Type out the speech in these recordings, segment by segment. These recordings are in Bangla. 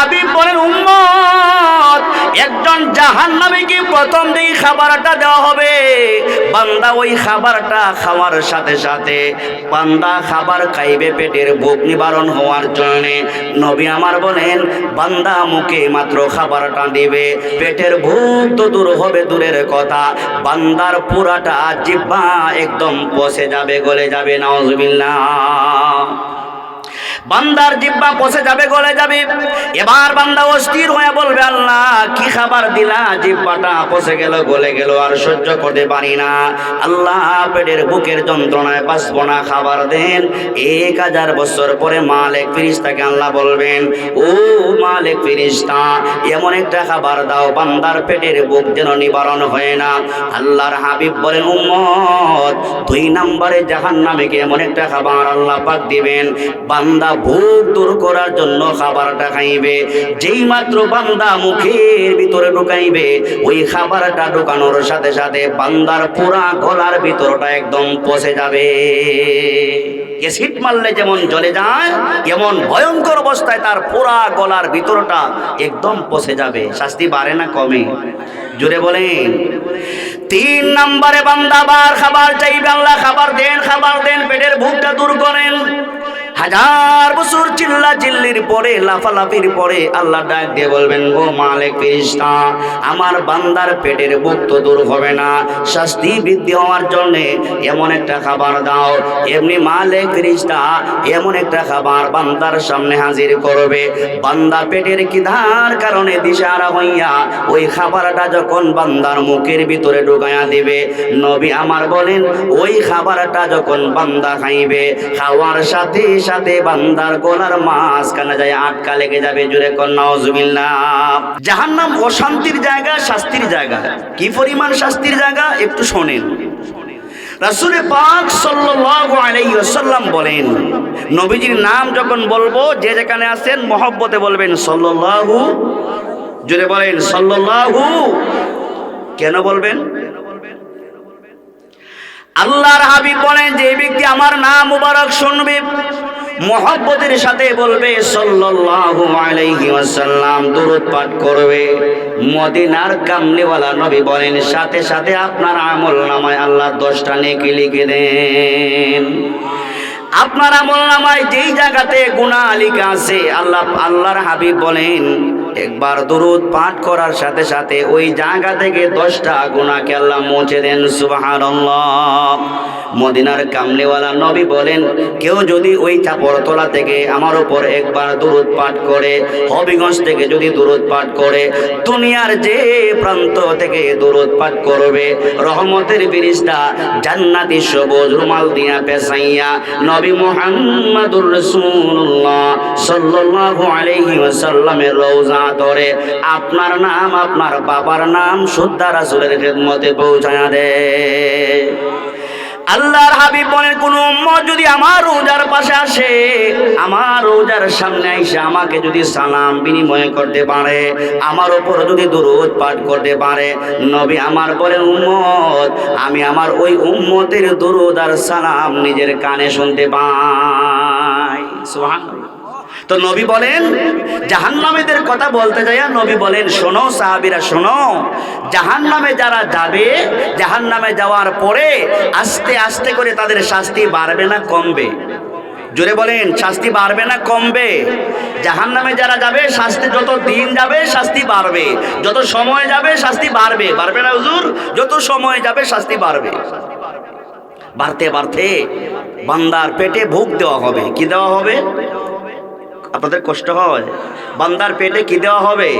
হাবিব বলেন, উম্মত, একজন জাহান প্রথম দিকে খাবারটা দেওয়া হবে। বান্দা ওই খাবারটা খাওয়ার সাথে সাথে বান্দা খাবার খাইবে পেটের ভোগ নিবারণ হওয়ার জন্য। নবী আমার বলেন, বান্দা মুখে মাত্র খাবারটা দিবে, পেটের ভোগ তো দূর হবে দূরের কথা। বান্দার পুরাটা জিব্বা একদম পচে যাবে, গলে যাবে, নাউজুবিল্লাহ। বান্দার জিব্বা পচে যাবে, গলে যাবে। এবার বান্দা অস্থির হয়ে বলবে, আল্লাহ, কি খাবার দিলা? জিব্বাটা পচে গেল, গলে গেল, আর সহ্য করতে পারি না। আল্লাহ পেটের বুকের যন্ত্রণায় বাঁচব না, খাবার দেন। এক হাজার বছর পরে মালিক ফিরিস্তাকে আল্লাহ বলবেন, ও মালিক ফিরিস্তা এমন একটা খাবার দাও, বান্দার পেটের বুক যেন নিবারণ হয় না। আল্লাহর হাবিব বলেন, উম্মত, দুই নম্বরে জাহান নামে এমন একটা খাবার আল্লাহ পাক দিবেন, বান্দা ভোগ দূর করার জন্য খাবারটা খাইবে। যেই মাত্র বান্দা মুখের ভিতরে ঢুকাইবে, ওই খাবারটা ঢুকানোর সাথে সাথে বান্দার পুরা গলার ভিতরটা একদম পচে যাবে। এসিড মারলে যেমন জ্বলে যায়, এমন ভয়ঙ্কর অবস্থায় তার পোড়া গলার ভিতরটা একদম পচে যাবে। শাস্তি বাড়ে না কমে? জুড়ে বলেন। তিন নম্বরে বান্দাবার খাবার চাইবে, আল্লাহ খাবার দেন খাবার দেন, পেটের ভুগটা দূর করেন। হাজার বছর চিল্লা চিল্লির পরে, লাফালাফির পরে আল্লাহ ডাক দিয়ে বলবেন গো মালিক ফিরিস্তা আমার বান্দার পেটের বুক তো দূর হবে না। শাস্তি বৃদ্ধি হওয়ার জন্য এমন একটা খাবার দাও। এমনি মালিক ফিরিস্তা এমন একটা খাবার বান্দার সামনে হাজির করবে। বান্দা পেটের কিধার কারণে দিশারা হইয়া ওই খাবারটা যখন বান্দার মুখের ভিতরে ঢুকাইয়া দিবে, নবী আমার বলেন, ওই খাবারটা যখন বান্দা খাইবে, খাওয়ার সাথে সাথে বান্দার গলার মাঝখানে যায়, আটকা লেগে যাবে জুড়ে কন্যা জাহান্নাম অশান্তির জায়গা, শাস্তির জায়গা। কি পরিমাণ শাস্তির জায়গা? একটু শোনেন। রাসূলে পাক ওয়াসাল্লাম বলেন, নবীজির নাম যখন বলব, যে যেখানে আছেন, মহব্বতে বলবেন, সাল্লাল্লাহু জুড়ে বলেন, সাল্লাল্লাহু, কেন বলবেন? আল্লাহর হাবিব বলেন যে ব্যক্তি আমার নাম মুবারক শুনবে, মহব্বতের সাথে বলবে, সাল্লাল্লাহু দরুদ পাঠ করবে। মদিনার কামলিওয়ালা নবী বলেন, সাথে সাথে আপনার আমল নামায় আল্লাহ দশটা নেকি লিখে দেন। আপনার আমল নামায় যেই জায়গাতে গুণা লিখা আছে, আল্লাহ, আল্লাহর হাবিব বলেন একবার দরুদ পাঠ করার সাথে সাথে ওই জায়গা থেকে দশটা গুণাকে আল্লাহ মুছে দেন, সুবহানাল্লাহ। মদিনার কামলিওয়ালা নবী বলেন, কেউ যদি ওই চাপড়তলা থেকে আমার উপর একবার দরুদ পাঠ করে, হবিগঞ্জ থেকে যদি দরুদ পাঠ করে, দুনিয়ার যে প্রান্ত থেকে দরুদ পাঠ করবে, রহমতের বিরিস্তা জান্নাতি সবুজ রুমাল দিয়া পেশাইয়া নবী মুহাম্মাদুর রাসূলুল্লাহ সাল্লাল্লাহু আলাইহি ওয়াসাল্লামের রওজা ধরে আপনার নাম, আপনার বাবার নাম শুদ্ধা রাসূলের খেদমতে পৌঁছায়া দেয় আল্লাহর হাবিব বলেন, কোন উম্মত যদি আমার রোজার পাশে আসে, আমার রোজার সামনে এসে আমাকে যদি সালাম বিনিময় করতে পারে, আমার ওপর যদি দরুদ পাঠ করতে পারে, নবী আমার বলেন, উম্মত, আমি আমার ওই উম্মতের দরুদ আর সালাম নিজের কানে শুনতে পাই। সুবহানাল্লাহ। তো নবী বলেন, জাহান্নামীদের কথা বলতে যাইয়া নবী বলেন, শোনো সাহাবিরা, শোনো। জাহান্নামে যারা যাবে, জাহান্নামে যাওয়ার পরে আস্তে আস্তে করে তাদের শাস্তি বাড়বে না কমবে? জোরে বলেন, শাস্তি বাড়বে না কমবে? জাহান নামে যারা যাবে, শাস্তি যত দিন যাবে, শাস্তি বাড়বে। যত সময় যাবে, শাস্তি বাড়বে। বাড়বে না হুজুর? যত সময় যাবে, শাস্তি বাড়বে। বাড়তে বাড়তে বান্দার পেটে ভোগ দেওয়া হবে। কি দেওয়া হবে? আপনাদের কষ্ট হয়? বান্দার পেটে কি দেওয়া হবে?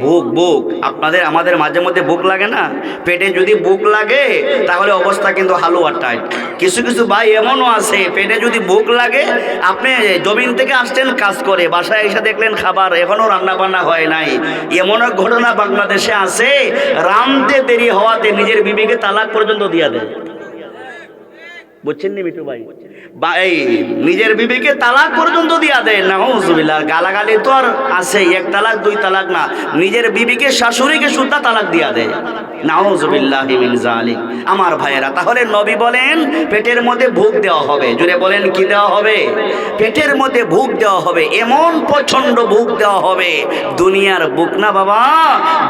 বুক বুক। আপনাদের, আমাদের মাঝে মধ্যে বুক লাগে না? পেটে যদি বুক লাগে, তাহলে অবস্থা কিন্তু হালুয়ার টাইট। কিছু কিছু ভাই এমনও আছে, পেটে যদি বুক লাগে, আপনি জমিন থেকে আসছেন, কাজ করে, বাসায় এসে দেখলেন খাবার এখনও রান্না বান্না হয় নাই। এমন ঘটনা বাংলাদেশে আছে, রামতে দেরি হওয়াতে নিজের বিবিকে তালাক পর্যন্ত দিয়া দেয়। বুঝছেন নি মিটু ভাই? বা এই নিজের বিবিকে তালাক পর্যন্ত দিয়া দেয় না হুজুবিল্লাহ গালাগালি তো আর আছে এক তালাক, দুই তালাক না। নিজের বিবিকে, শাশুড়িকে সুদ্ধা তালাক দিয়া দেয়। নাউজুবিল্লাহ মিন জালিক আমার ভাইয়েরা, তাহলে নবী বলেন, পেটের মধ্যে ভোগ দেওয়া হবে। জুড়ে বলেন, কি দেওয়া হবে? পেটের মধ্যে ভোগ দেওয়া হবে। এমন প্রচণ্ড ভোগ দেওয়া হবে। দুনিয়ার বুক না বাবা,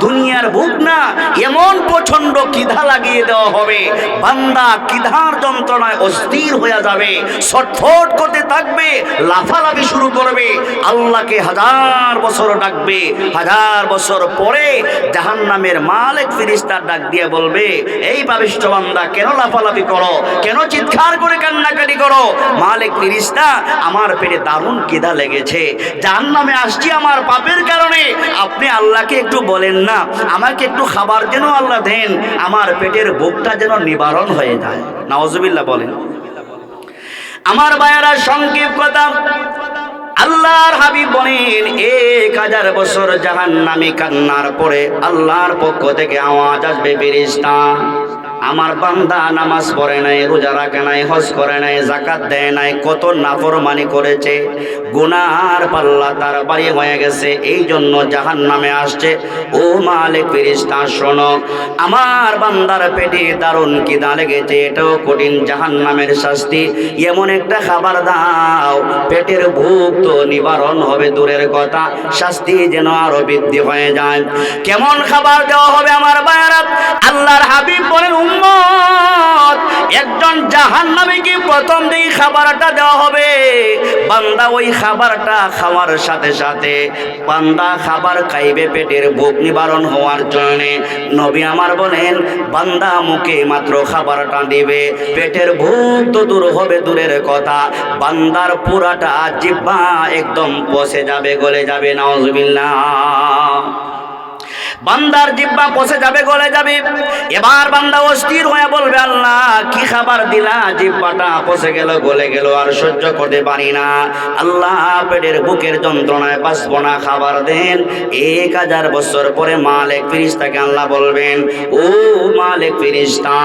দুনিয়ার বুক না। এমন প্রচণ্ড কিধা লাগিয়ে দেওয়া হবে। বান্দা কিধার যন্ত্রণায় অস্থির হয়ে যাবে, ছটফট করতে থাকবে, লাফালাফি শুরু করবে। আল্লাহকে হাজার বছর ডাকবে, হাজার বছর পরে জাহান্নামের মালিক ফিরিস্তার ডাক দিয়ে বলবে, এই পাবিষ্ট বান্দা, কেন লাফালাফি করো? কেন চিৎকার করে কান্নাকাটি করো? মালিক ফিরিস্তা, আমার পেটে দারুণ কেদা লেগেছে। জাহান্নামে আসছি আমার পাপের কারণে। আপনি আল্লাহকে একটু বলেন না, আমাকে একটু খাবার যেন আল্লাহ দেন, আমার পেটের বুকটা যেন নিবারণ হয়ে যায়। নওয়াজবিল্লাহ বলেন। আমার বায়ারা সংক্ষেপ কথা। আল্লাহর হাবিব বলেন, এক হাজার বছর জাহান নামি কান্নার পরে আল্লাহর পক্ষ থেকে আওয়াজ আসবে ফিরিস্তা আমার বান্দা নামাজ পড়ে নাই, রোজা রাখে নাই, হজ করে নাই জাকাত দেয় নাই, কত নাফরমানি করেছে, গুনার পাল্লা তার বাড়ি হয়ে গেছে এই জন্য জাহান নামে আসছে। ও মালিক ফিরিস্তা শোনো, আমার বান্দার পেটে দারুণ কি দা লেগেছে, এটাও কঠিন জাহান নামের শাস্তি। এমন একটা খাবার দাও, পেটের ভুক তো নিবারণ হবে দূরের কথা, শাস্তি যেন আরও বৃদ্ধি হয়ে যায়। কেমন খাবার দেওয়া হবে আমার বায়ারা আল্লাহর হাবিব বলেন উম্মত, একজন কি প্রথম দিকে খাবারটা দেওয়া হবে। বান্দা ওই খাবারটা খাওয়ার সাথে সাথে বান্দা খাবার খাইবে পেটের ভোগ নিবারণ হওয়ার জন্য। নবী আমার বলেন, বান্দা মুখে মাত্র খাবারটা দিবে, পেটের ভোগ তো দূর হবে দূরের কথা। বান্দার পুরাটা জিব্বা একদম পচে যাবে, গলে যাবে, নাউজুবিল্লাহ। বান্দার জিব্বা পচে যাবে, গলে যাবে। এবার বান্দা অস্থির হয়ে বলবে, আল্লাহ, কি খাবার দিলা? জিব্বাটা পচে গেল, গলে গেল, আর সহ্য করতে পারি না। আল্লাহ পেটের বুকের যন্ত্রণায় বাঁচবো না, খাবার দেন। এক হাজার বছর পরে মালিক ফিরিস্তাকে আল্লাহ বলবেন, ও মালিক ফিরিস্তা,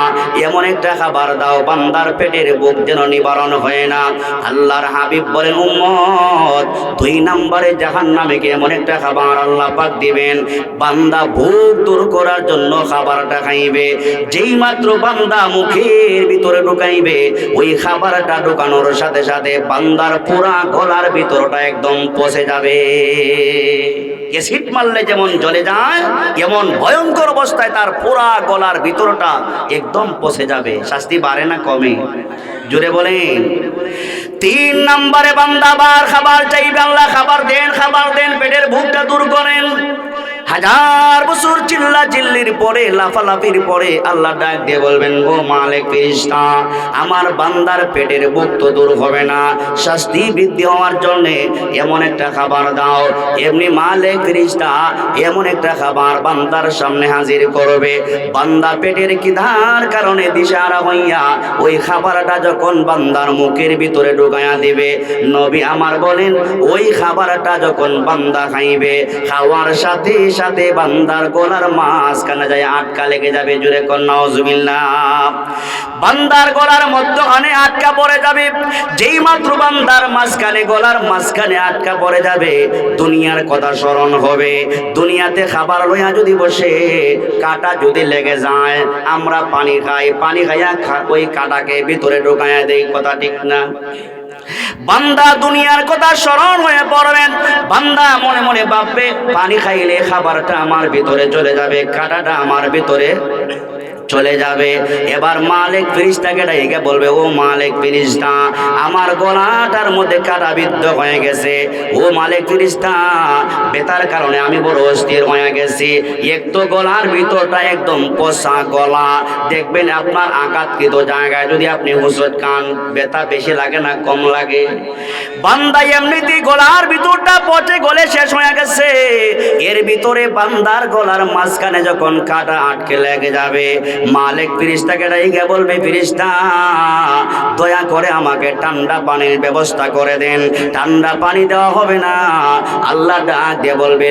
এমন একটা খাবার দাও, বান্দার পেটের বুক যেন নিবারণ হয় না। আল্লাহর হাবিব বলেন, উম্মত, দুই নম্বরে জাহান নামে এমন একটা খাবার আল্লাহ পাক দিবেন, বান্দা ভোগ দূর করার জন্য খাবারটা খাইবে। যেই মাত্র বান্দা মুখের ভিতরে ঢুকাইবে, ওই খাবারটা ঢুকানোর সাথে সাথে বান্দার পুরা গলার ভিতরটা একদম পচে যাবে। এসিড মারলে যেমন জ্বলে যায়, এমন ভয়ঙ্কর অবস্থায় তার পুরা গলার ভিতরটা একদম পচে যাবে। শাস্তি বাড়ে না কমে? জুড়ে বলেন। তিন নম্বরে বান্দাবার খাবার চাইবে, আল্লাহ খাবার দেন খাবার দেন, পেটের ভুকটা দূর করেন। হাজার বছর চিল্লা চিল্লির পরে, লাফালাফির পরে আল্লাহ ডাক দিয়ে বলবেন, গো মালিক ফিরিস্তা আমার বান্দার পেটের বুক তো দূর হবে না। শাস্তি বৃদ্ধি হওয়ার জন্য এমন একটা খাবার দাও। এমনি মালিক ফিরিস্তা এমন একটা খাবার বান্দার সামনে হাজির করবে। বান্দা পেটের কিধার কারণে দিশারা হইয়া ওই খাবারটা যখন বান্দার মুখের ভিতরে ঢুকাইয়া দিবে, নবী আমার বলেন, ওই খাবারটা যখন বান্দা খাইবে, খাওয়ার সাথে সাথে বান্দার গলার মাঝখানে যায় আটকা লেগে যাবে জুড়ে কন্যা বান্দার গলার মধ্যখানে আটকা পড়ে যাবে, যেই মাত্র বান্দার মাঝখানে গলার মাঝখানে আটকা পড়ে যাবে, দুনিয়ার কথা স্মরণ হবে। দুনিয়াতে খাবার লইয়া যদি বসে, কাটা যদি লেগে যায়, আমরা পানি খাই, পানি খাইয়া ওই কাটাকে ভিতরে ঢোকাইয়া দেই, কথা ঠিক না? বান্দা দুনিয়ার কথা স্মরণ হয়ে পড়বেন। বান্দা মনে মনে ভাববে, পানি খাইলে খাবারটা আমার ভিতরে চলে যাবে, কাটাটা আমার ভিতরে চলে যাবে। এবার মালিক ফিরিস্তাকে ডাইকে বলবে, ও মালিক ফিরিস্তা, আমার গলাটার মধ্যে কাটা বিদ্ধ হয়ে গেছে। ও মালিক ফিরিস্তা, বেতার কারণে আমি বড় অস্থির হয়ে গেছি। একটু গলার ভিতরটা একদম পচা গলা। দেখবেন আপনার আঘাতকৃত জায়গায় যদি আপনি হুসত কান বেতা বেশি লাগে না, কম লাগে। বান্দা এমনিতেই গলার ভিতরটা পচে গলে শেষ হয়ে গেছে। এর ভিতরে বান্দার গলার মাঝখানে যখন কাটা আটকে লেগে যাবে মালিক ফিরিস্তাকে ডাইকে বলবে, ফিরিস্তা, দয়া করে আমাকে ঠান্ডা পানির ব্যবস্থা করে দেন। ঠান্ডা পানি দেওয়া হবে না। আল্লাহ ডাক দিয়ে বলবে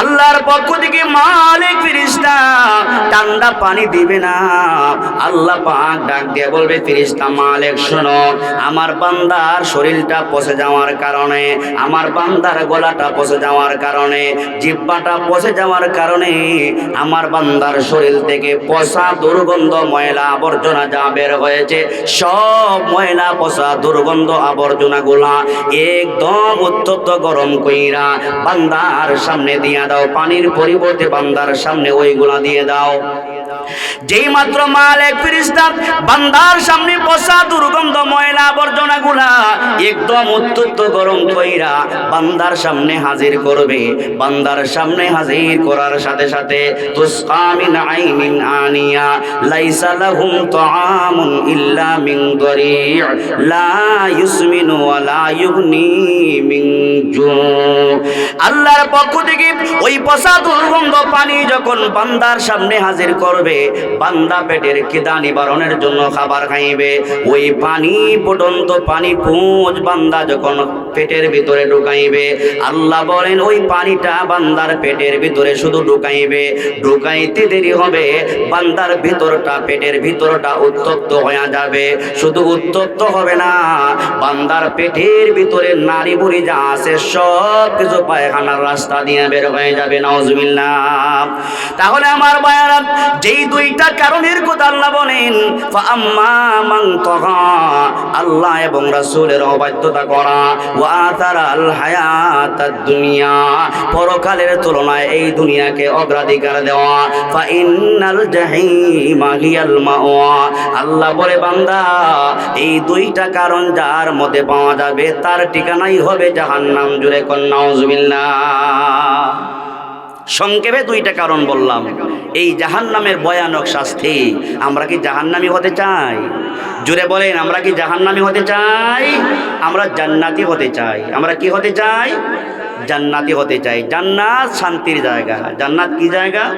আল্লাহর পক্ষ থেকে মালিক ঠান্ডা পানি দিবে না। আল্লাহ পাক ডাক দিয়ে বলবে ফিরিস্তা মালিক, শোনো, আমার বান্দার শরীরটা পচে যাওয়ার কারণে, আমার বান্দার গলাটা পচে যাওয়ার কারণে, জিব্বাটা পচে যাওয়ার কারণে আমার বান্দার শরীর থেকে পচা দুর্গন্ধ ময়লা আবর্জনা যা বের হয়েছে, সব ময়লা পচা দুর্গন্ধ আবর্জনা গুলা একদম উত্তপ্ত গরম কইরা বান্দার সামনে দিয়া দাও, পানির পরিবর্তে বান্দার সামনে ওইগুলা দিয়ে দাও। যেই মাত্র মালিক ফিরিস্তা, বান্দার সামনে পচা দুর্গন্ধ ময়লা আবর্জনা গুলা একদম উত্তপ্ত গরম কইরা বান্দার সামনে হাজির করবে। বান্দার সামনে হাজির করার সাথে সাথে তুসকামিন আইনিন আনিয়া, লাইসা লাহুম তাআমুন ইল্লা মিন দরি' লা ইউসমিনু ওয়া লা ইউগনি মিন জু। আল্লাহর পক্ষ থেকে ওই পচা দুর্গন্ধ পানি যখন বান্দার সামনে হাজির করবে বান্দা পেটের খিদা নিবারণের জন্য খাবার খাইবে। ওই পানি পর্যন্ত পানি পুঁজ বান্দা যখন পেটের ভিতরে ঢুকাইবে। আল্লাহ বলেন, ওই পানিটা বান্দার পেটের ভিতরে শুধু ঢুকাইবে। ঢুকাইতে দেরি হবে, বান্দার ভিতরটা, পেটের ভিতরটা উত্তপ্ত হয়ে যাবে। শুধু উত্তপ্ত হবে না, বান্দার পেটের ভিতরে নারী বুড়ি যা আছে, সব কিছু পায়খানার রাস্তা দিয়ে বের হয়ে যাবে। নওজুবিল্লাহ তাহলে আমার বায়ারা যেই দুইটা কারণের কথা আল্লাহ বলেন আল্লাহ এবং রাসূলের অবাধ্যতা করা। দুনিয়া পরকালের তুলনায় এই দুনিয়াকে অগ্রাধিকার দেওয়া। আল্লাহ বলে, বান্দা, এই দুইটা কারণ যার মধ্যে পাওয়া যাবে, তার ঠিকানাই হবে জাহান্নাম। জুড়ে কন্যাউজবিল্লাহ সংক্ষেপে দুইটা কারণ বললাম। এই জাহান্নামের ভয়ানক শাস্তি আমরা কি জাহান্নামি হতে চাই? জুড়ে বলেন, আমরা কি জাহান্নামি হতে চাই? আমরা জান্নাতি হতে চাই। আমরা কি হতে চাই? জান্নাতি হতে চাই। জান্নাত শান্তির জায়গা। জান্নাত কি জায়গা?